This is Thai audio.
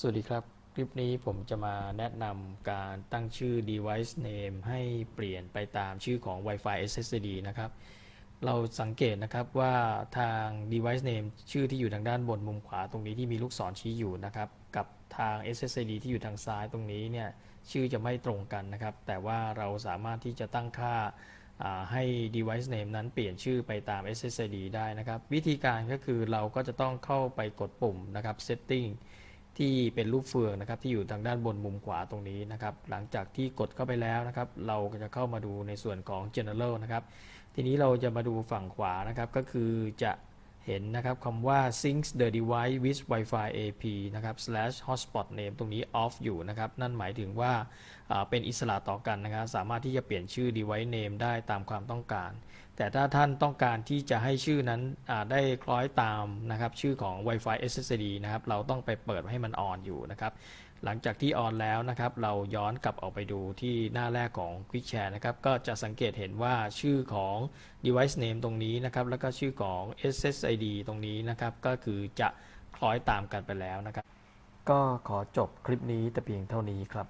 สวัสดีครับ คลิปนี้ผมจะมาแนะนำการตั้งชื่อ device name ให้เปลี่ยนไปตามชื่อของ Wi-Fi SSID นะครับ เราสังเกตนะครับว่าทาง device name ชื่อที่อยู่ทางด้านบนมุมขวาตรงนี้ที่มีลูกศรชี้อยู่นะครับ กับทาง SSID ที่อยู่ทางซ้ายตรงนี้เนี่ยชื่อจะไม่ตรงกันนะครับ แต่ว่าเราสามารถที่จะตั้งค่าให้ device name นั้นเปลี่ยนชื่อไปตาม SSID ได้นะครับ วิธีการก็คือเราก็จะต้องเข้าไปกดปุ่มนะครับ setting ที่เป็นรูปเฟืองนะครับ ที่อยู่ทางด้านบนมุมขวาตรงนี้นะครับ หลังจากที่กดเข้าไปแล้วนะครับ เราก็จะเข้ามาดูในส่วนของ general นะครับ ทีนี้เราจะมาดูฝั่งขวานะครับ ก็คือจะเห็นนะครับคำว่า sync the device with Wi-Fi AP นะครับ slash hotspot name ตรงนี้ off อยู่นะครับ นั่นหมายถึงว่าเป็นอิสระต่อกันนะครับ สามารถที่จะเปลี่ยนชื่อ device name ได้ตามความต้องการ แต่ถ้าท่านต้องการที่จะให้ชื่อนั้นได้คล้อยตามนะครับชื่อของ Wi-Fi SSID นะครับเราต้องไปเปิดให้มันออนอยู่นะครับหลังจากที่ออนแล้วนะครับ เราย้อนกลับออกไปดูที่หน้าแรกของ Quick Share นะครับ ก็จะสังเกตเห็นว่าชื่อของ device name ตรงนี้นะครับ แล้วก็ชื่อของ SSID ตรงนี้นะครับ ก็คือจะคล้อยตามกันไปแล้วนะครับ ก็ขอจบคลิปนี้แต่เพียงเท่านี้ครับ